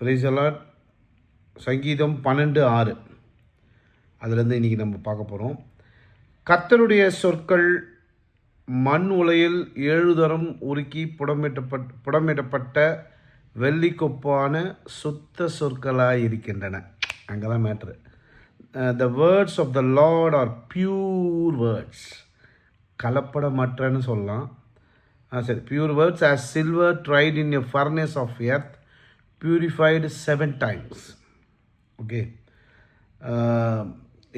பிரைசலாட் சங்கீதம் பன்னெண்டு ஆறு. அதுலேருந்து இன்றைக்கி நம்ம பார்க்க போகிறோம் கத்தருடைய சொற்கள் மண் உலையில் ஏழு தரம் உருக்கி புடமிட்டப்பட் புடமிடப்பட்ட வெள்ளி கொப்பான சுத்த சொற்களாக இருக்கின்றன. அங்கே தான் matter the words of the Lord are pure words கலப்படமற்றன்னு சொல்லலாம். ஆ சரி. Pure words as silver tried in a furnace of earth purified seven times okay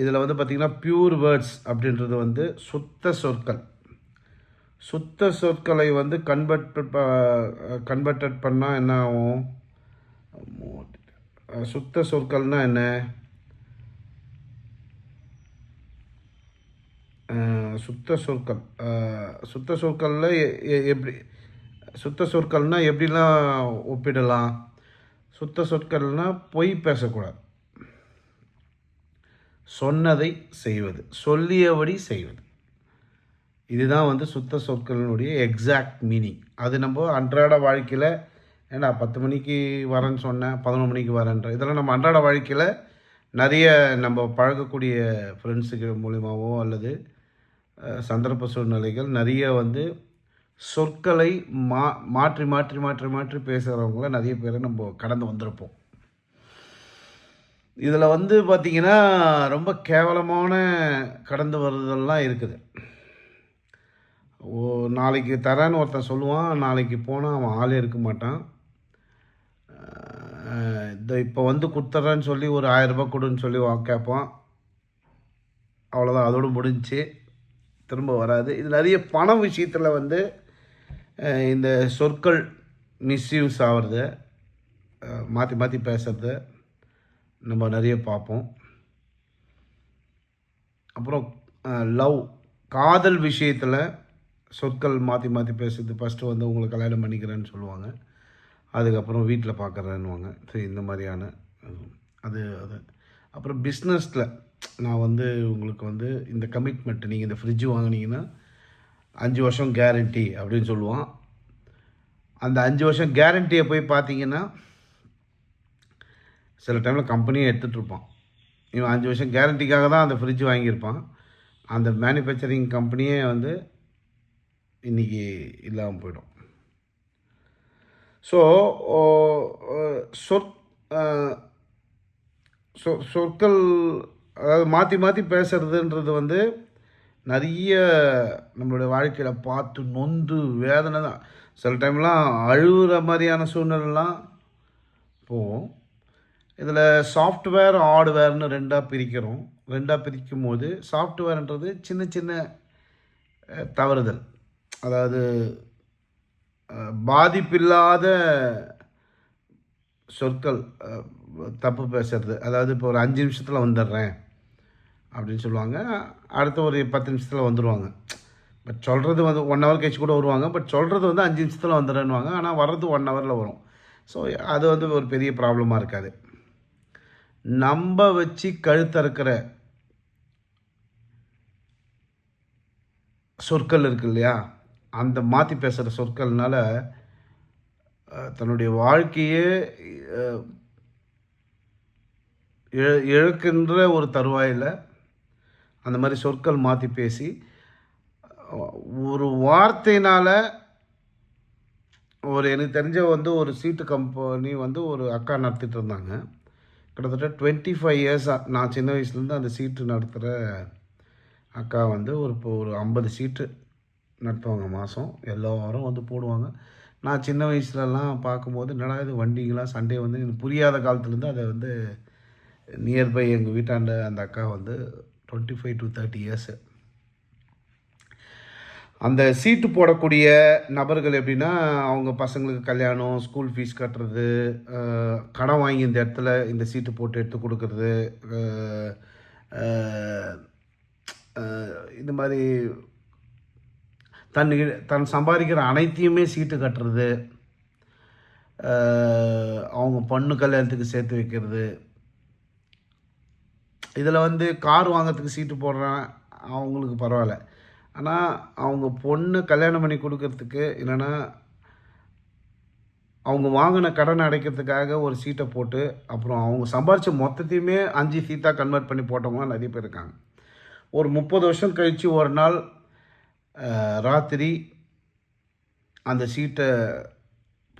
இதில் வந்து பார்த்திங்கன்னா பியூர் வேர்ட்ஸ் அப்படின்றது வந்து சுத்த சொற்கள். சுத்த சொற்களை வந்து கன்வெர்ட் கன்வெர்டட் பண்ணால் என்ன ஆகும்? சுத்த சொற்கள்னால் என்ன? சுத்த சொற்கள். சுத்த சொற்களில் எப்படி சுத்த சொற்கள்னால் எப்படிலாம் ஒப்பிடலாம்? சுத்த சொற்கள்னால் பொய் பேசக்கூடாது. சொன்னதை செய்வது சொல்லியபடி செய்வது. இதுதான் வந்து சுத்த சொற்களினுடைய எக்ஸாக்ட் மீனிங் அது நம்ம அன்றாட வாழ்க்கையில் ஏன்னா பத்து மணிக்கு வரேன்னு சொன்னேன் பதினொரு மணிக்கு வரேன்ற இதெல்லாம் நம்ம அன்றாட வாழ்க்கையில் நிறைய நம்ம பழகக்கூடிய ஃப்ரெண்ட்ஸுக்கு மூலிமாவோ அல்லது சந்தர்ப்ப சூழ்நிலைகள் நிறைய வந்து சொற்களை மா மாற்றி மாற்றி மாற்றி மாற்றி பேசுகிறவங்கள நிறைய பேரை நம்ம கடந்து வந்திருப்போம். இதில் வந்து பார்த்திங்கன்னா ரொம்ப கேவலமான கடந்து வருதெல்லாம் இருக்குது. ஓ நாளைக்கு தரேன்னு ஒருத்தன் சொல்லுவான் நாளைக்கு போனால் அவன் ஆளே இருக்க மாட்டான். இந்த இப்போ வந்து கொடுத்துட்றேன்னு சொல்லி ஒரு ஆயிரம் ரூபாய் கொடுன்னு சொல்லி வா கேட்பான். அவ்வளோதான் அதோடு முடிஞ்சுச்சு திரும்ப வராது. இது நிறைய பணம் விஷயத்தில் வந்து இந்த சொற்கள் மிஸ்யூஸ் ஆகிறது மாற்றி மாற்றி பேசுகிறத நம்ம நிறைய பார்ப்போம் அப்புறம் லவ் காதல் விஷயத்தில் சொற்கள் மாற்றி மாற்றி பேசுறது ஃபஸ்ட்டு வந்து உங்களை கல்யாணம் பண்ணிக்கிறேன்னு சொல்லுவாங்க. அதுக்கப்புறம் வீட்டில் பார்க்குறேன்னுவாங்க சரி இந்த மாதிரியான அது அது. அப்புறம் பிஸ்னஸில் நான் வந்து உங்களுக்கு வந்து இந்த கமிட்மெண்ட் நீங்கள் இந்த ஃப்ரிட்ஜ் வாங்குனீங்கன்னா அஞ்சு வருஷம் கேரண்டி அப்படின்னு சொல்லுவான் அந்த அஞ்சு வருஷம் கேரண்டியை போய் பார்த்தீங்கன்னா சில டைமில் கம்பெனியே எடுத்துகிட்ருப்பான் இவன் அஞ்சு வருஷம் கேரண்டிக்காக தான் அந்த ஃப்ரிட்ஜ் வாங்கியிருப்பான். அந்த மேனுஃபேக்சரிங் கம்பெனியே வந்து இன்றைக்கி இல்லாமல் போயிடும். ஸோ சொற் சொ- சொற்கள் அதாவது மாற்றி மாற்றி பேசுறதுன்றது வந்து நிறைய நம்மளுடைய வாழ்க்கையில் பார்த்து நொந்து வேதனை தான். சில டைம்லாம் அழுகிற மாதிரியான சூழ்நிலைலாம் போகும் இதில் சாஃப்ட்வேர் ஹார்ட்வேர்னு ரெண்டாக பிரிக்கிறோம். ரெண்டாக பிரிக்கும் போது சாஃப்ட்வேர்ன்றது சின்ன சின்ன தவறுதல். அதாவது பாதிப்பில்லாத சொற்கள் தப்பு பேசுறது. அதாவது இப்போ ஒரு அஞ்சு நிமிஷத்தில் வந்துடுறேன். அப்படின்னு சொல்லுவாங்க. அடுத்த ஒரு பத்து நிமிஷத்தில் வந்துடுவாங்க பட் சொல்கிறது வந்து ஒன் ஹவர் கழிச்சு கூட வருவாங்க. பட் சொல்கிறது வந்து அஞ்சு நிமிஷத்தில் வந்துடுறேன்னுவாங்க. ஆனால் வர்றது ஒன் ஹவரில் வரும். ஸோ அது வந்து ஒரு பெரிய ப்ராப்ளமாக இருக்காது. நம்ப வச்சு கழுத்தறுக்கிற சொற்கள் இருக்கு இல்லையா? அந்த மாற்றி பேசுகிற சொற்கள்னால தன்னுடைய வாழ்க்கையே இழ- இழக்கின்ற ஒரு தருவாயில் அந்த மாதிரி சொற்கள் மாற்றி பேசி ஒரு வார்த்தையினால் ஒரு எனக்கு தெரிஞ்ச வந்து ஒரு சீட்டு கம்பெனி வந்து ஒரு அக்கா நடத்திட்டு இருந்தாங்க. கிட்டத்தட்ட டுவெண்ட்டி ஃபைவ் இயர்ஸாக நான் சின்ன வயசுலேருந்து அந்த சீட்டு நடத்துகிற அக்கா வந்து ஒரு இப்போ ஒரு ஐம்பது சீட்டு நடத்துவாங்க மாதம் எல்லா வாரம் வந்து போடுவாங்க. நான் சின்ன வயசுலலாம் பார்க்கும்போது என்னடா இது வண்டிங்களாம் சண்டே வந்து எனக்கு புரியாத காலத்துலேருந்து அதை வந்து நியர்பை எங்கள் வீட்டாண்ட அந்த அக்கா வந்து twenty five to thirty years அந்த சீட்டு போடக்கூடிய நபர்கள் எப்படின்னா அவங்க பசங்களுக்கு கல்யாணம் ஸ்கூல் ஃபீஸ் கட்டுறது கடன் வாங்கி இந்த இடத்துல இந்த சீட்டு போட்டு எடுத்து கொடுக்கறது இந்த மாதிரி தன் தன் சம்பாதிக்கிற அனைத்தையுமே சீட்டு கட்டுறது அவங்க பொண்ணு கல்யாணத்துக்கு சேர்த்து வைக்கிறது இதில் வந்து கார் வாங்கிறதுக்கு சீட்டு போடுறேன். அவங்களுக்கு பரவாயில்ல. ஆனால் அவங்க பொண்ணு கல்யாணம் பண்ணி கொடுக்கறதுக்கு இல்லைன்னா அவங்க வாங்கின கடனை அடைக்கிறதுக்காக ஒரு சீட்டை போட்டு அப்புறம் அவங்க சம்பாரித்த மொத்தத்தையுமே அஞ்சு சீட்டாக கன்வெர்ட் பண்ணி போட்டவங்களாம் நிறைய பேர் இருக்காங்க. ஒரு முப்பது வருஷம் கழித்து ஒரு நாள் ராத்திரி அந்த சீட்டை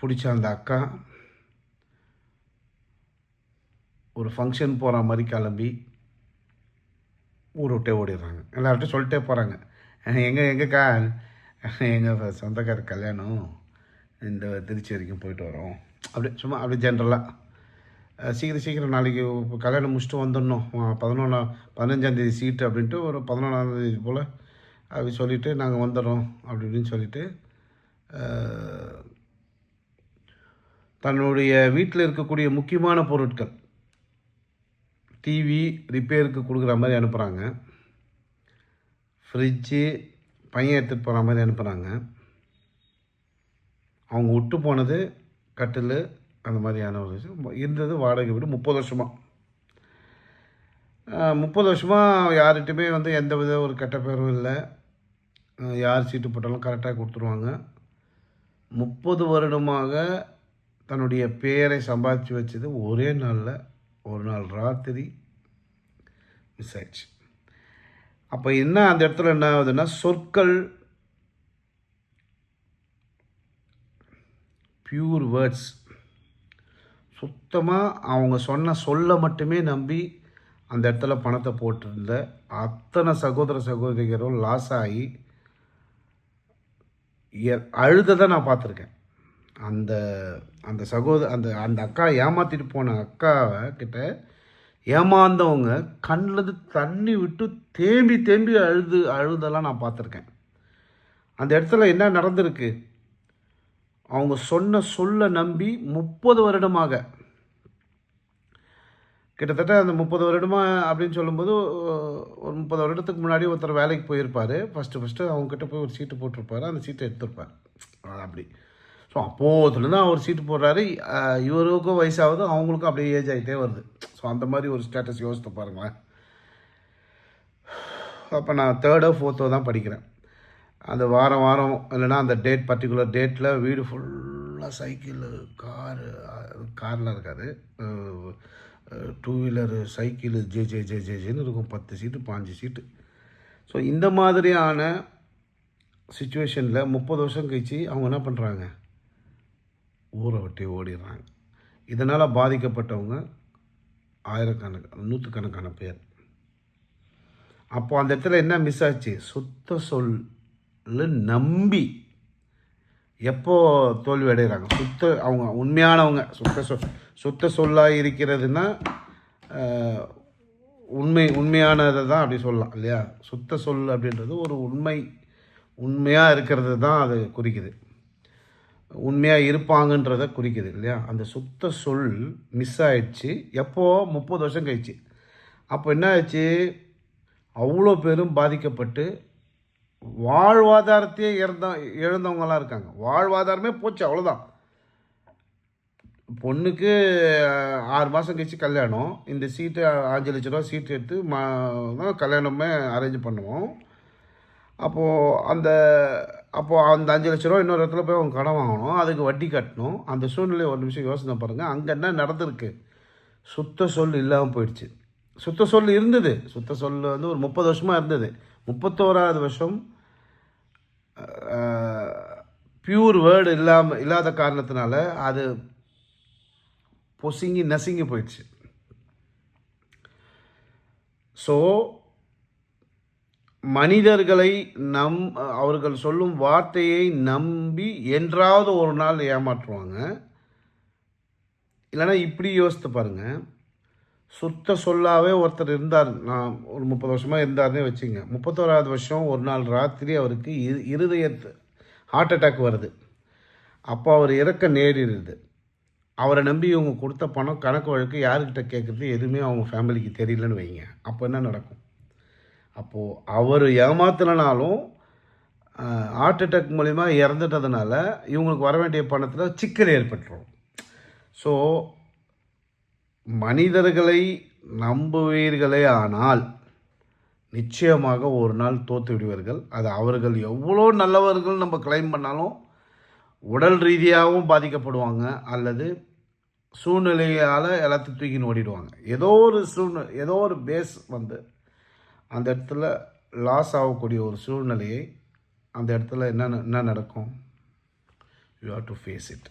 பிடிச்ச அந்த அக்கா ஒரு ஃபங்க்ஷன் போகிற மாதிரி கிளம்பி ஊரை விட்டே ஓடிடுறாங்க. எல்லார்ட்டும் சொல்லிட்டே போகிறாங்க எங்கே எங்கேக்கா? எங்கள் சொந்தக்கார கல்யாணம். இந்த திருச்சி வரைக்கும் போயிட்டு வரோம். அப்படி சும்மா அப்படி ஜென்ரலாக சீக்கிரம் சீக்கிரம் நாளைக்கு கல்யாணம் முடிச்சுட்டு வந்துடணும். பதினொன்றா பதினஞ்சாந்தேதி சீட்டு அப்படின்ட்டு ஒரு பதினொன்றாந்தேதி போல் அப்படி சொல்லிவிட்டு நாங்கள் வந்துடுறோம். அப்படி இப்படின்னு சொல்லிவிட்டு தன்னுடைய வீட்டில் இருக்கக்கூடிய முக்கியமான பொருட்கள். டிவி ரிப்பேருக்கு கொடுக்குற மாதிரி அனுப்புகிறாங்க ஃப்ரிட்ஜு பையன் எடுத்துகிட்டு போகிற மாதிரி அனுப்புகிறாங்க அவங்க விட்டு போனது கட்டில் அந்த மாதிரியான ஒரு இருந்தது வாடகை வீடு முப்பது வருஷமாக முப்பது வருஷமாக யார்கிட்டையுமே வந்து எந்த வித ஒரு கெட்ட பேரும் இல்லை. யார் சீட்டு போட்டாலும் கரெக்டாக கொடுத்துருவாங்க. முப்பது வருடமாக தன்னுடைய பேரை சம்பாதிச்சு வச்சது ஒரே நாளில் ஒரு நாள் ராத்திரி மிஸ் ஆயிடுச்சு அப்போ என்ன அந்த இடத்துல என்ன ஆகுதுன்னா சொற்கள் பியூர் வேர்ட்ஸ் சுத்தமாக அவங்க சொன்ன சொல்ல மட்டுமே நம்பி அந்த இடத்துல பணத்தை போட்டிருந்த அத்தனை சகோதர சகோதரிகளும் லாஸ் ஆகி எ- அழுததை நான் பார்த்துருக்கேன். அந்த அந்த சகோதர அந்த அந்த அக்கா ஏமாற்றிட்டு போன அக்காவை கிட்ட ஏமாந்தவங்க கண்ணிலேருந்து தண்ணி விட்டு தேம்பி தேம்பி அழுது அழுதெல்லாம் நான் பார்த்துருக்கேன். அந்த இடத்துல என்ன நடந்திருக்கு? அவங்க சொன்ன சொல்ல நம்பி முப்பது வருடமாக. கிட்டத்தட்ட அந்த முப்பது வருடமாக அப்படின்னு சொல்லும்போது ஒரு முப்பது வருடத்துக்கு முன்னாடி ஒருத்தர் வேலைக்கு போயிருப்பார். ஃபஸ்ட்டு ஃபஸ்ட்டு அவங்கக்கிட்ட போய் ஒரு சீட்டு போட்டிருப்பாரு. அந்த சீட்டை எடுத்திருப்பார். அப்படி. ஸோ அப்போதுலேருந்து அவர் சீட்டு போடுறாரு. இவருக்கும் வயசாகுது அவங்களுக்கும் அப்படியே ஏஜ் ஆகிட்டே வருது. ஸோ அந்த மாதிரி ஒரு ஸ்டேட்டஸ் யோசித்து பாருங்களேன். அப்போ நான் தேர்டோ ஃபோர்த்தோ தான் படிக்கிறேன். அந்த வாரம் வாரம் இல்லைன்னா அந்த டேட் பர்டிகுலர் டேட்டில் வீடு ஃபுல்லாக சைக்கிள் காரு காரில் இருக்காது டூ வீலரு சைக்கிள் ஜே ஜே ஜே ஜே ஜேன்னு இருக்கும். பத்து சீட்டு பாஞ்சு சீட்டு ஸோ இந்த மாதிரியான சுச்சுவேஷனில் முப்பது வருஷம் கழிச்சு அவங்க என்ன பண்ணுறாங்க ஊரை விட்டு ஓடிடுறாங்க. இதனால் பாதிக்கப்பட்டவங்க ஆயிரக்கணக்கான நூற்றுக்கணக்கான பேர். அப்போ அந்த இடத்துல என்ன மிஸ் ஆச்சு? சுத்த சொல்ல நம்பி எப்போ தோல்வி அடைகிறாங்க சுத்த அவங்க உண்மையானவங்க சுத்த சொல் சுத்த சொல்லாக இருக்கிறதுனா உண்மை உண்மையானதை தான் அப்படி சொல்லலாம் இல்லையா? சுத்த சொல் அப்படின்றது ஒரு உண்மை உண்மையாக இருக்கிறது தான் அது குறிக்குது. உண்மையாக இருப்பாங்கன்றதை குறிக்குது இல்லையா? அந்த சுத்த சொல் மிஸ் ஆயிடுச்சு. எப்போது முப்பது வருஷம் கழிச்சு. அப்போ என்ன ஆச்சு அவ்வளோ பேரும் பாதிக்கப்பட்டு வாழ்வாதாரத்தையே இறந்த இழந்தவங்களாம் இருக்காங்க. வாழ்வாதாரமே போச்சு அவ்வளோதான் பொண்ணுக்கு ஆறு மாதம் கழிச்சு கல்யாணம். இந்த சீட்டு அஞ்சு லட்ச ரூபா சீட்டு எடுத்து மா தான் கல்யாணமே அரேஞ்ச் பண்ணுவோம். அப்போது அந்த அப்போது அந்த அஞ்சு லட்ச ரூபா இன்னொரு இடத்துல போய் அவங்க கடன் வாங்கணும் அதுக்கு வட்டி கட்டணும். அந்த சூழ்நிலை ஒரு நிமிஷம் யோசனை பாருங்கள் அங்கே என்ன நடந்திருக்கு? சுத்த சொல் இல்லாமல் போயிடுச்சு. சுத்த சொல் இருந்தது. சுத்த சொல் வந்து ஒரு முப்பது வருஷமாக இருந்தது. முப்பத்தோராவது வருஷம் பியூர் வேர்டு இல்லாமல் இல்லாத காரணத்தினால அது பொசுங்கி நசுங்கி போயிடுச்சு. ஸோ மனிதர்களை நம் அவர்கள் சொல்லும் வார்த்தையை நம்பி என்றாவது ஒரு நாள் ஏமாற்றுவாங்க. இல்லைன்னா இப்படி யோசித்து பாருங்கள் சுத்த சொல்லாவே ஒருத்தர் இருந்தார் நான் ஒரு முப்பது வருஷமாக இருந்தார்னே வச்சுங்க. முப்பத்தோராவது வருஷம் ஒரு நாள் ராத்திரி அவருக்கு இரு இருதயத்து ஹார்ட் அட்டாக் வருது. அப்போ அவர் இறக்க நேரிடுது. அவரை நம்பி இவங்க கொடுத்த பணம் கணக்கு வழக்கு யாருக்கிட்ட கேட்குறது எதுவுமே அவங்க ஃபேமிலிக்கு தெரியலன்னு வைங்க. அப்போ என்ன நடக்கும்? அப்போது அவர் ஏமாத்தினாலும் ஹார்ட் அட்டாக் மூலிமா இறந்துட்டதுனால இவங்களுக்கு வர வேண்டிய பணத்தில் சிக்கல் ஏற்பட்டுரும். ஸோ மனிதர்களை நம்புவீர்களே ஆனால் நிச்சயமாக ஒரு நாள் தோத்து விடுவீர்கள். அது அவர்கள் எவ்வளோ நல்லவர்கள் நம்ம கிளைம் பண்ணாலும் உடல் ரீதியாகவும் பாதிக்கப்படுவாங்க அல்லது சூழ்நிலையால் எல்லாத்தையும் தூக்கின்னு ஓடிடுவாங்க. ஏதோ ஒரு சூழ்நிலை ஏதோ ஒரு பேஸ் வந்து அந்த இடத்துல லாஸ் ஆகக்கூடிய ஒரு சூழ்நிலையை அந்த இடத்துல என்ன என்ன நடக்கும்? You have to face it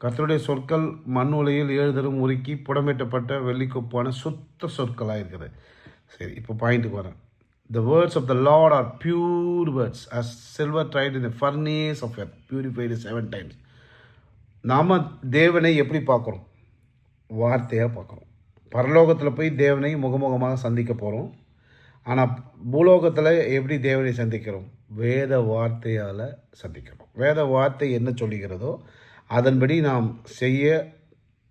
கத்தருடைய சொற்கள் மண் உலையில் ஏழுதரும் உருக்கி புடமிட்டப்பட்ட வெள்ளிக்கொப்பான சுத்த சொற்களாக இருக்குது சரி இப்போ பாயிண்ட்டுக்கு வரேன். The words of the Lord are pure words as silver tried in the furnace of earth purified seven times நாம் தேவனை எப்படி பார்க்குறோம்? வார்த்தையாக பார்க்குறோம். பரலோகத்தில் போய் தேவனை முகமுகமாக சந்திக்க போகிறோம் ஆனால் பூலோகத்தில் எப்படி தேவனை சந்திக்கிறோம்? வேத வார்த்தையால் சந்திக்கிறோம். வேத வார்த்தை என்ன சொல்லுகிறதோ அதன்படி நாம் செய்ய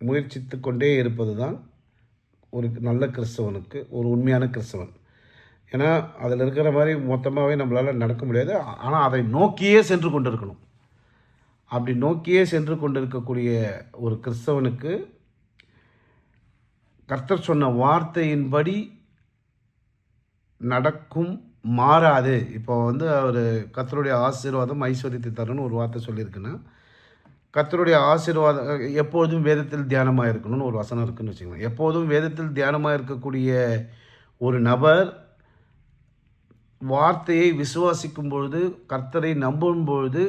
முயற்சித்து கொண்டே இருப்பது தான் ஒரு நல்ல கிறிஸ்தவனுக்கு ஒரு உண்மையான கிறிஸ்தவன். ஏன்னா அதில் இருக்கிற மாதிரி மொத்தமாகவே நம்மளால் நடக்க முடியாது. ஆனால் அதை நோக்கியே சென்று கொண்டு இருக்கணும் அப்படி நோக்கியே சென்று கொண்டிருக்கக்கூடிய ஒரு கிறிஸ்தவனுக்கு கர்த்தர் சொன்ன வார்த்தையின்படி நடக்கும் மாறாது. இப்போ வந்து அவர் கர்த்தருடைய ஆசீர்வாதம் ஐஸ்வர்யத்தை தரும்னு ஒரு வார்த்தை சொல்லியிருக்குன்னா கர்த்தருடைய ஆசீர்வாதம் எப்போதும் வேதத்தில் தியானமாக இருக்கணும்னு ஒரு வசனம் இருக்குன்னு வச்சுக்கோங்களேன். எப்போதும் வேதத்தில் தியானமாக இருக்கக்கூடிய ஒரு நபர் வார்த்தையை விசுவாசிக்கும் பொழுது கர்த்தரை நம்பும் பொழுது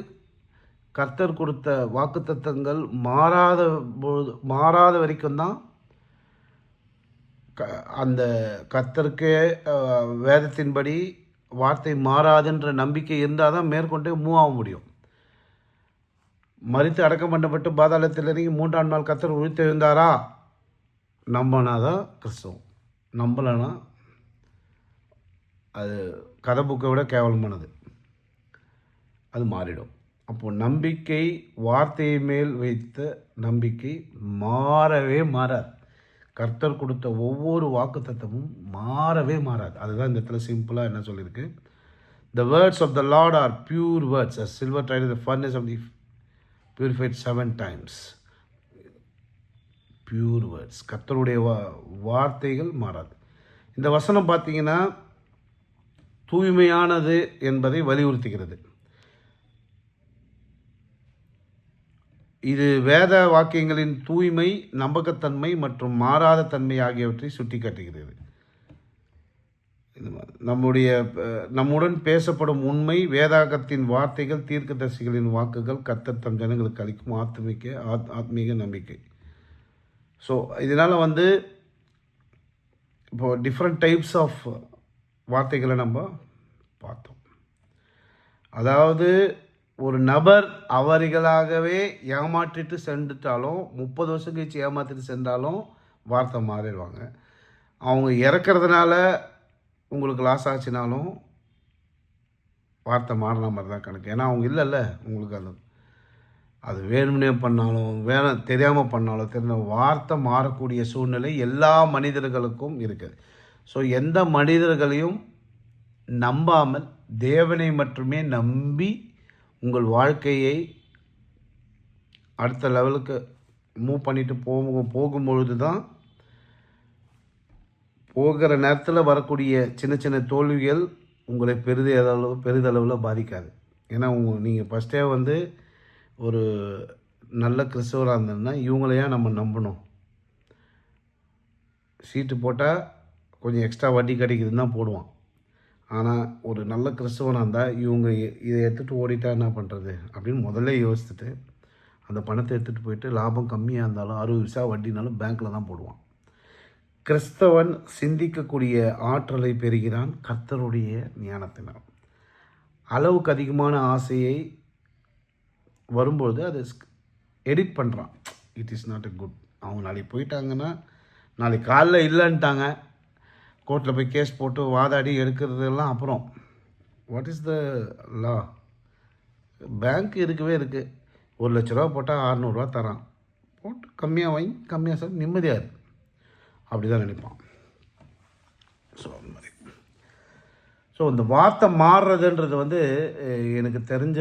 கர்த்தர் கொடுத்த வாக்குத்தத்தங்கள் மாறாத பொழுது மாறாத வரைக்கும் தான் க அந்த கத்தருக்கே வேதத்தின்படி வார்த்தை மாறாதுன்ற நம்பிக்கை இருந்தால் தான் மேற்கொண்டே மூவ் ஆக முடியும். மறித்து அடக்கம் பண்ணப்பட்டு பாதாளத்தில் இறங்கி மூன்றாம் நாள் கத்தர் உழித்தெழுந்தாரா நம்பினா தான் கிறிஸ்தவம். நம்பலைன்னா அது கதை புக்கை விட கேவலமானது. அது மாறிடும். அப்போது நம்பிக்கை வார்த்தையை மேல் வைத்த நம்பிக்கை மாறவே மாறாது. கர்த்தர் கொடுத்த ஒவ்வொரு வாக்குத்தத்தமும் மாறவே மாறாது. அதுதான் இந்த இடத்துல சிம்பிளாக என்ன சொல்லியிருக்கு? The words of the Lord are pure words a silver tight the furnace of the purified seven times pure words கர்த்தருடைய வா வார்த்தைகள் மாறாது. இந்த வசனம் பார்த்தீங்கன்னா தூய்மையானது என்பதை வலியுறுத்துகிறது. இது வேத வாக்கியங்களின் தூய்மை நம்பகத்தன்மை மற்றும் மாறாத தன்மை ஆகியவற்றை சுட்டிக்காட்டுகிறது. காட்டுகிறது நம்முடைய நம்முடன் பேசப்படும் உண்மை வேதாகத்தின் வார்த்தைகள் தீர்க்கதரிசிகளின் வாக்குகள் கத்தர் தம் ஜனங்களுக்கு அளிக்கும் ஆத்மிக்க ஆத் ஆத்மீக நம்பிக்கை. ஸோ இதனால் வந்து இப்போது டிஃப்ரெண்ட் டைப்ஸ் ஆஃப் வார்த்தைகளை நம்ம பார்த்தோம். அதாவது ஒரு நபர் அவர்களாகவே ஏமாற்றிட்டு சென்றுட்டாலும் முப்பது வருஷம் கழிச்சு ஏமாற்றிட்டு சென்றாலும் வார்த்தை மாறிடுவாங்க. அவங்க இறக்கறதுனால உங்களுக்கு லாஸ் ஆச்சுனாலும் வார்த்தை மாறின மாதிரி தான் கணக்கு. ஏன்னா அவங்க இல்லைல்ல உங்களுக்கு அது அது வேணும்னே பண்ணாலும் வேணும் தெரியாமல் பண்ணாலும் தெரிஞ்ச வார்த்தை மாறக்கூடிய சூழ்நிலை எல்லா மனிதர்களுக்கும் இருக்குது ஸோ எந்த மனிதர்களையும் நம்பாமல் தேவனை மட்டுமே நம்பி உங்கள் வாழ்க்கையை அடுத்த லெவலுக்கு மூவ் பண்ணிட்டு போகும் போகும்பொழுது தான் போகிற நேரத்தில் வரக்கூடிய சின்ன சின்ன தோல்விகள் உங்களை பெரிதளவு பெரிதளவில் பாதிக்காது. ஏன்னா உங்க நீங்கள் ஃபஸ்ட்டே வந்து ஒரு நல்ல கிறிஸ்தவராக இருந்ததுன்னா இவங்களையா நம்ம நம்பணும். சீட்டு போட்டால் கொஞ்சம் எக்ஸ்ட்ரா வட்டி கிடைக்குதுன்னு தான் போடுவான். ஆனால் ஒரு நல்ல கிறிஸ்தவனாக இருந்தால் இவங்க இதை எடுத்துகிட்டு ஓடிட்டா என்ன பண்ணுறது அப்படின்னு முதல்ல யோசிச்சுட்டு அந்த பணத்தை எடுத்துகிட்டு போயிட்டு லாபம் கம்மியாக இருந்தாலும் அறுபது விசா வட்டினாலும் பேங்க்கில் தான் போடுவான். கிறிஸ்தவன் சிந்திக்கக்கூடிய ஆற்றலை பெறுகிறான் கர்த்தருடைய ஞானத்தினால். அளவுக்கு அதிகமான ஆசையை வரும்பொழுது அதை எடிட் பண்ணுறான் it is not a good அவங்க நாளைக்கு போயிட்டாங்கன்னா நாளைக்கு காலைல இல்லைன்ட்டாங்க. கோர்ட்டில் போய் கேஸ் போட்டு வாதாடி எடுக்கிறதெல்லாம் அப்புறம். What is the law bank இருக்கவே இருக்குது ஒரு லட்ச ரூபா போட்டால் அறநூறுவா தரான். போட்டு கம்மியாக வாங்கி கம்மியாக சார் நிம்மதியாக இருக்கு அப்படி தான் நினைப்பான். ஸோ அந்த மாதிரி. ஸோ இந்த வார்த்தை மாறுறதுன்றது வந்து எனக்கு தெரிஞ்ச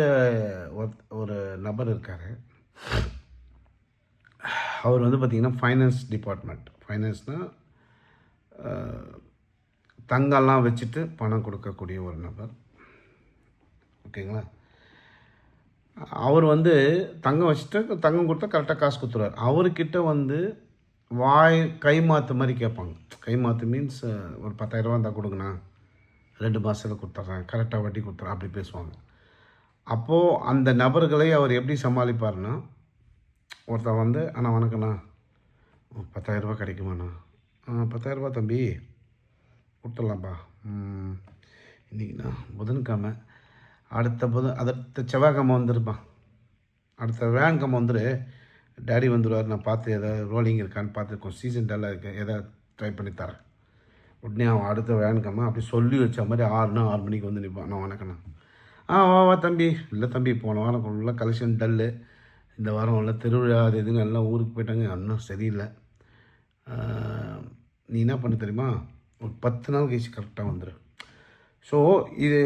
ஒரு- ஒரு நபர் இருக்கார். அவர் வந்து பார்த்திங்கன்னா ஃபைனான்ஸ் டிபார்ட்மெண்ட் ஃபைனான்ஸ்னால் தங்கம்லாம் வச்சுட்டு பணம் கொடுக்கக்கூடிய ஒரு நபர். ஓகேங்களா? அவர் வந்து தங்கம் வச்சுட்டு தங்கம் கொடுத்தா கரெக்டாக காசு கொடுத்துருவார். அவர்கிட்ட வந்து வாய் கை மாற்று மாதிரி கேட்பாங்க. கை மாற்று மீன்ஸ் ஒரு பத்தாயிரரூவா இருந்தால் கொடுங்கண்ணா. ரெண்டு மாதத்தில் கொடுத்துட்றேன். கரெக்டாக வட்டி கொடுத்துறேன் அப்படி பேசுவாங்க. அப்போது அந்த நபர்களை அவர் எப்படி சமாளிப்பார்னா ஒருத்தன் வந்து அண்ணா வணக்கண்ணா பத்தாயிரரூபா கிடைக்குமாண்ணா? ஆ பத்தாயிரரூபா தம்பி. கொடுத்துடலாம்ப்பா இன்றைக்கிண்ணா புதன்கிழமை. அடுத்த புதன் அடுத்த செவ்வாய்க்கிழமை வந்துருப்பான் அடுத்த வேன்கிழமை வந்துரு. டேடி வந்துடுவார் நான் பார்த்து எதாவது ரோலிங் இருக்கான்னு பார்த்துருக்கோம் சீசன் டல்லாக இருக்கேன் எதாவது ட்ரை பண்ணி தரேன். உடனே அவன் அடுத்த வேன்கிழமை அப்படி சொல்லி வச்ச மாதிரி ஆறுனா ஆறு மணிக்கு வந்து நிற்பான் நான் வணக்கண்ணா. ஆ வா வா தம்பி. இல்லை தம்பி போன வாரம் ஃபுல்லாக கலெக்ஷன் டல்லு இந்த வாரம் எல்லாம் திருவிழா அது இதுன்னு எல்லாம் ஊருக்கு போயிட்டாங்க. இன்னும் சரியில்லை. நீ என்ன பண்ண தெரியுமா? ஒரு பத்து நாள் கழிச்சு கரெக்டாக வந்துடும் ஸோ இது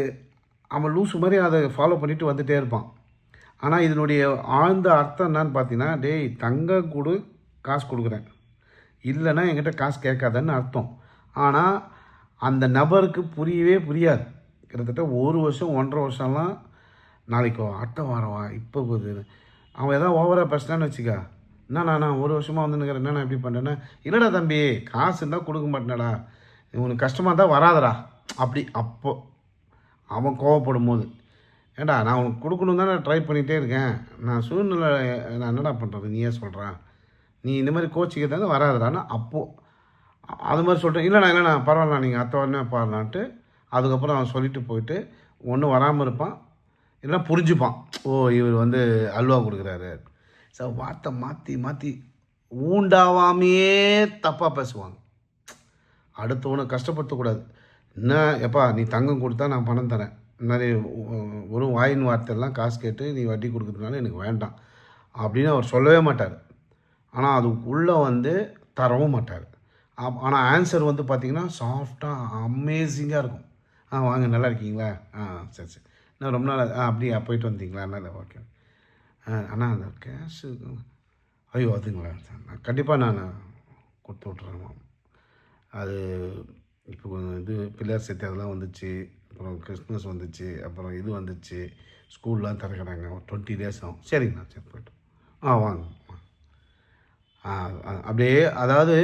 அவன் லூஸ் மாதிரி அதை ஃபாலோ பண்ணிட்டு வந்துகிட்டே இருப்பான். ஆனால் இதனுடைய ஆழ்ந்த அர்த்தம் என்னன்னு பார்த்தீங்கன்னா டேய் தங்க கொடு காசு கொடுக்குறேன். இல்லைன்னா என்கிட்ட காசு கேட்காதன்னு அர்த்தம். ஆனால் அந்த நபருக்கு புரியவே புரியாது. கிட்டத்தட்ட ஒரு வருஷம் ஒன்றரை வருஷம்லாம் நாளைக்கு அடுத்த வாரவா இப்போ போகுது. அவன் எதாவது ஓவராக பேசினான்னு வச்சுக்கா. என்னண்ணா நான் ஒரு வருஷமாக வந்து என்ன நான் எப்படி பண்ணுறேன்னா இல்லைடா தம்பி காசு இருந்தால் கொடுக்க மாட்டேனடா. உனக்கு கஷ்டமாக இருந்தால் வராதடா. அப்படி அப்போ அவன் கோவப்படும் போது ஏண்டா நான் உனக்கு கொடுக்கணும் தானே ட்ரை பண்ணிகிட்டே இருக்கேன். நான் சூழ்நிலை நான் என்னடா பண்ணுறது நீயே சொல்கிறேன் நீ இந்த மாதிரி கோச்சிக்கிறதாங்க வராதுடான்னா அப்போது அது மாதிரி சொல்கிறேன் இல்லைண்ணா இல்லைண்ணா பரவாயில்ல நீங்கள் அத்தை உடனே பாருலான்ட்டு அதுக்கப்புறம் அவன் சொல்லிட்டு போயிட்டு ஒன்றும் வராமல் இருப்பான். இல்லைன்னா புரிஞ்சுப்பான். ஓ இவர் வந்து அல்வா கொடுக்குறாரு. சார் வார்த்தை மாற்றி மாற்றி ஊண்டாவாமையே தப்பாக பேசுவாங்க. அடுத்தவனை கஷ்டப்படுத்தக்கூடாது. என்ன எப்பா நீ தங்கம் கொடுத்தா நான் பணம் தரேன். இந்த மாதிரி ஒரு வாயின் வார்த்தையெல்லாம் காசு கேட்டு நீ வட்டி கொடுக்குறதுனால எனக்கு வேண்டாம். அப்படின்னு அவர் சொல்லவே மாட்டார். ஆனால் அது உள்ளே வந்து தரவும் மாட்டார். ஆனால் ஆன்சர் வந்து பார்த்திங்கன்னா சாஃப்டாக அமேசிங்காக இருக்கும். ஆ வாங்க நல்லா இருக்கீங்களா? ஆ சரி சரி. நான் ரொம்ப நாள் ஆ அப்படியா போயிட்டு வந்தீங்களா? நல்லா ஓகே. ஆ அண்ணா அந்த கேஷு ஐயோ அதுங்களா? நான் கண்டிப்பாக நான் கொடுத்து விட்றேன் அது இப்போ கொஞ்சம் இது பிள்ளையார் சேர்த்து அதெல்லாம் வந்துச்சு அப்புறம் கிறிஸ்மஸ் வந்துச்சு அப்புறம் இது வந்துச்சு ஸ்கூல்லாம் திறக்கிறாங்க ஒரு டுவெண்ட்டி டேஸ் ஆகும். சரிங்கண்ணா சரி போய்ட்டு. ஆ வாங்க ஆ அப்படியே அதாவது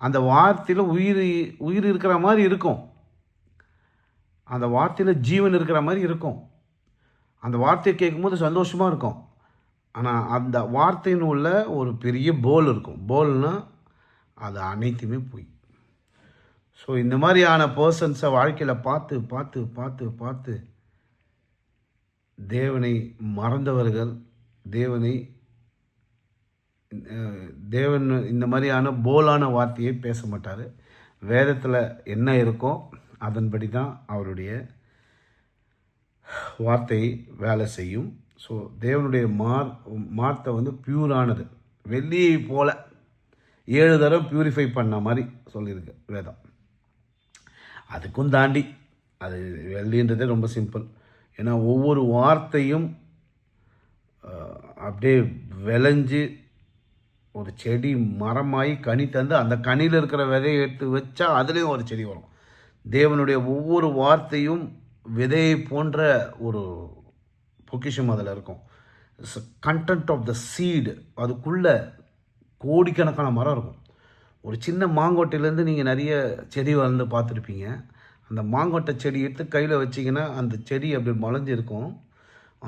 அந்த வார்த்தையில் உயிர் உயிர் இருக்கிற மாதிரி இருக்கும். அந்த வார்த்தையில் ஜீவன் இருக்கிற மாதிரி இருக்கும். அந்த வார்த்தையை கேட்கும்போது சந்தோஷமாக இருக்கும். ஆனால் அந்த வார்த்தையின் உள்ள ஒரு பெரிய போல் இருக்கும். போல்னால் அது அனைத்துமே போய். ஸோ இந்த மாதிரியான பர்சன்ஸை வாழ்க்கையில் பார்த்து பார்த்து பார்த்து பார்த்து தேவனை மறந்தவர்கள் தேவனை தேவன் இந்த மாதிரியான போலான வார்த்தையை பேச மாட்டார். வேதத்தில் என்ன இருக்கோ அதன்படி தான் அவருடைய வார்த்தை வேலை செய்யும். ஸோ தேவனுடைய மார் மார்த்தை வந்து பியூரானது வெள்ளியை போல ஏழு தடவை பியூரிஃபை பண்ண மாதிரி சொல்லியிருக்கு வேதம். அதுக்கும் தாண்டி அது வெள்ளின்றதே ரொம்ப சிம்பிள் ஏன்னா ஒவ்வொரு வார்த்தையும் அப்படியே விளைஞ்சு ஒரு செடி மரமாகி கனி தந்து அந்த கனியில் இருக்கிற விதையை எடுத்து வச்சா அதுலேயும் ஒரு செடி வரும். தேவனுடைய ஒவ்வொரு வார்த்தையும் விதையை போன்ற ஒரு பொக்கிஷம் அதில் இருக்கும். கண்டென்ட் ஆஃப் த சீடு அதுக்குள்ளே கோடிக்கணக்கான மரம் இருக்கும். ஒரு சின்ன மாங்கொட்டையிலேருந்து நீங்கள் நிறைய செடி வளர்ந்து பார்த்துருப்பீங்க. அந்த மாங்கொட்டை செடி எடுத்து கையில் வச்சிங்கன்னா அந்த செடி அப்படி மலைஞ்சிருக்கும்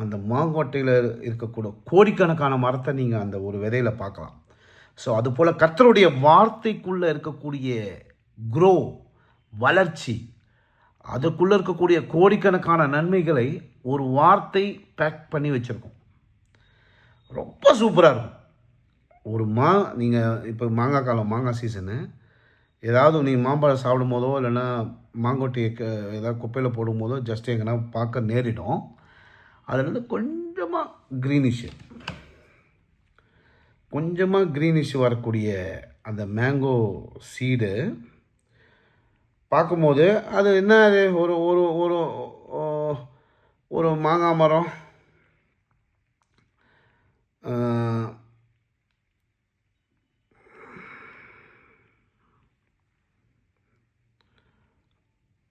அந்த மாங்கொட்டையில் இருக்கக்கூடிய கோடிக்கணக்கான மரத்தை நீங்கள் அந்த ஒரு விதையில் பார்க்கலாம். ஸோ அதுபோல் கர்த்தருடைய வார்த்தைக்குள்ளே இருக்கக்கூடிய குரோ வளர்ச்சி அதுக்குள்ளே இருக்கக்கூடிய கோடிக்கணக்கான நன்மைகளை ஒரு வார்த்தை பேக் பண்ணி வச்சுருக்கோம். ரொம்ப சூப்பராக இருக்கும். ஒரு மா நீங்கள் இப்போ மாங்காய் காலம் மாங்காய் சீசனு ஏதாவது நீங்கள் மாம்பழம் சாப்பிடும் போதோ இல்லைன்னா மாங்கொட்டியை க ஏதாவது குப்பையில் போடும் போதோ ஜஸ்ட் எங்கன்னா பார்க்க நேரிடும். அதுலேருந்து கொஞ்சமாக க்ரீனிஷ் கொஞ்சமாக க்ரீனிஷ் வரக்கூடிய அந்த மேங்கோ சீடு பார்க்கும்போது அது என்ன அது? ஒரு ஒரு ஒரு ஒரு மாங்காய் மரம்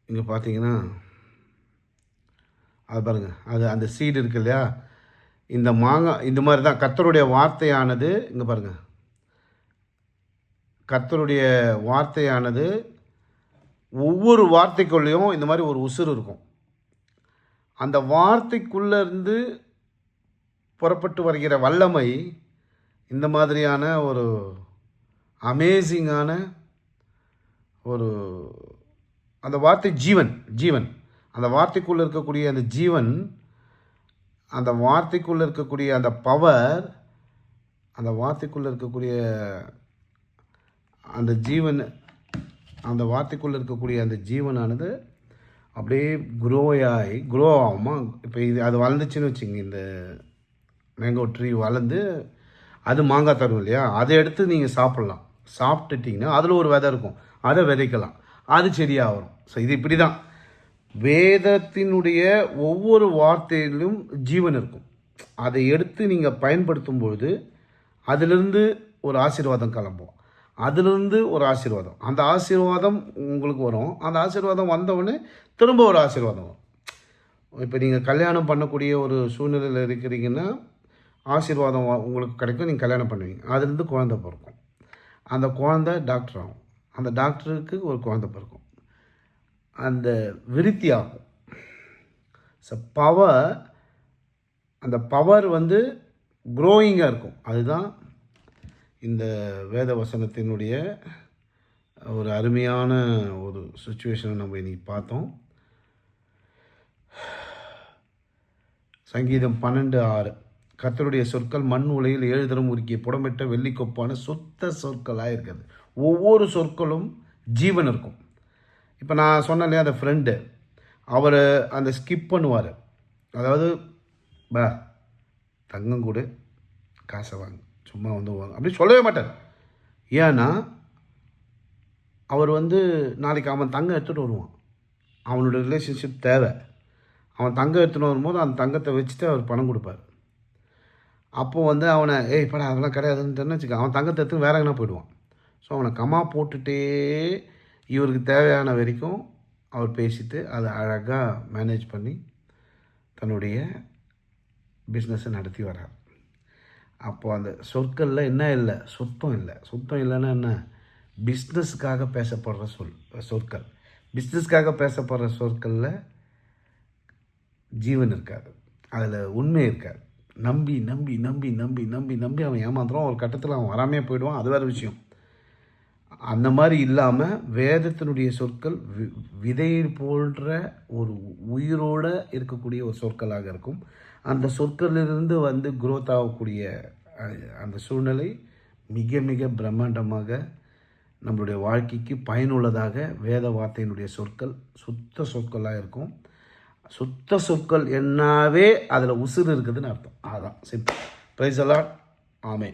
இங்கே பார்த்தீங்கன்னா அது பாருங்கள் அது அந்த சீடு இருக்கு இல்லையா? இந்த மாங்காய் இந்த மாதிரி தான் கத்தருடைய வார்த்தையானது இங்கே பாருங்கள் கத்தருடைய வார்த்தையானது ஒவ்வொரு வார்த்தைக்குள்ளேயும் இந்த மாதிரி ஒரு உசுறு இருக்கும். அந்த வார்த்தைக்குள்ளேருந்து புறப்பட்டு வருகிற வல்லமை இந்த மாதிரியான ஒரு அமேசிங்கான ஒரு அந்த வார்த்தை ஜீவன் ஜீவன். அந்த வார்த்தைக்குள்ளே இருக்கக்கூடிய அந்த ஜீவன் அந்த வார்த்தைக்குள்ளே இருக்கக்கூடிய அந்த பவர் அந்த வார்த்தைக்குள்ளே இருக்கக்கூடிய அந்த ஜீவன் அந்த வார்த்தைக்குள்ளே இருக்கக்கூடிய அந்த ஜீவனானது அப்படியே குரோ ஆகி குரோ ஆகுமா இப்போ இது அது வளர்ந்துச்சுன்னு வச்சுங்க இந்த மேங்கோ ட்ரீ வளர்ந்து அது மாங்காய் தரும் இல்லையா? அதை எடுத்து நீங்கள் சாப்பிட்லாம். சாப்பிட்டுட்டிங்கன்னா அதில் ஒரு விதை இருக்கும். அதை விதைக்கலாம். அது சரியாக வரும் ஸோ இது இப்படி தான் வேதத்தினுடைய ஒவ்வொரு வார்த்தையிலும் ஜீவன் இருக்கும். அதை எடுத்து நீங்கள் பயன்படுத்தும் பொழுது அதிலிருந்து ஒரு ஆசீர்வாதம் கிளம்பும். அதிலிருந்து ஒரு ஆசீர்வாதம். அந்த ஆசீர்வாதம் உங்களுக்கு வரும். அந்த ஆசீர்வாதம் வந்தவுடனே திரும்ப ஒரு ஆசீர்வாதம் வரும். இப்போ நீங்கள் கல்யாணம் பண்ணக்கூடிய ஒரு சூழ்நிலையில் இருக்கிறீங்கன்னா ஆசீர்வாதம் உங்களுக்கு கிடைக்கும். நீங்கள் கல்யாணம் பண்ணுவீங்க. அதுலேருந்து குழந்தை பிறக்கும். அந்த குழந்தை டாக்டர் ஆகும். அந்த டாக்டருக்கு ஒரு குழந்தை பிறக்கும். அந்த விருத்தி ஆகும் ஸோ பவர் அந்த பவர் வந்து க்ரோயிங்காக இருக்கும். அதுதான் இந்த வேத வசனத்தினுடைய ஒரு அருமையான ஒரு சுச்சுவேஷனை நம்ம இன்னைக்கு பார்த்தோம். சங்கீதம் பன்னெண்டு ஆறு. கத்தருடைய சொற்கள் மண் உலையில் ஏழு தரம் உருக்கிய புடமிட்ட வெள்ளிக்கொப்பான சுத்த சொற்களாக இருக்கிறது. ஒவ்வொரு சொற்களும் ஜீவன் இருக்கும். இப்போ நான் சொன்னேன் அந்த ஃப்ரெண்டு அவர் அந்த ஸ்கிப் பண்ணுவார். அதாவது பா தங்கம் கொடு காசை வாங்க சும்மா வந்து வாங்க. அப்படி சொல்லவே மாட்டார். ஏன்னா அவர் வந்து நாளைக்கு அவன் தங்கம் எடுத்துகிட்டு வருவான். அவனோட ரிலேஷன்ஷிப் தேவை. அவன் தங்கம் எடுத்துகிட்டு வரும்போது அந்த தங்கத்தை வச்சுட்டு அவர் பணம் கொடுப்பார். அப்போது வந்து அவனை ஏய் படா அதெல்லாம் கிடையாதுன்னு வச்சுக்க அவன் தங்கத்தை எடுத்து வேற எங்கன்னா போயிடுவான். ஸோ அவனை கமா போட்டுட்டே இவருக்கு தேவையான வரைக்கும் அவர் பேசிட்டு அதை அழகாக மேனேஜ் பண்ணி தன்னுடைய பிஸ்னஸை நடத்தி வரார் அப்போது அந்த சொற்களில் என்ன இல்லை? சுத்தம் இல்லை. சுத்தம் இல்லைன்னா என்ன? பிஸ்னஸ்க்காக பேசப்படுற சொல் சொற்கள். பிஸ்னஸ்க்காக பேசப்படுற சொற்களில் ஜீவன் இருக்காது. அதில் உண்மை இருக்காது. நம்பி நம்பி நம்பி நம்பி நம்பி நம்பி அவன் ஏமாந்துடும் ஒரு கட்டத்தில் அவன் வராமே போயிடுவான். அது வேறு விஷயம். அந்த மாதிரி இல்லாமல் வேதத்தினுடைய சொற்கள் வி விதையை போன்ற ஒரு உயிரோடு இருக்கக்கூடிய ஒரு சொற்களாக இருக்கும். அந்த சொற்களிலிருந்து வந்து குரோத் ஆகக்கூடிய அந்த சூழ்நிலை மிக மிக பிரம்மாண்டமாக நம்மளுடைய வாழ்க்கைக்கு பயனுள்ளதாக வேத வார்த்தையினுடைய சொற்கள் சுத்த சொற்களாக இருக்கும். சுத்த சொற்கள் என்னாவே அதில் உசுறு இருக்குதுன்னு அர்த்தம். அதான். சிம்பிள் ப்ரைஸ் எல்லாம் ஆமே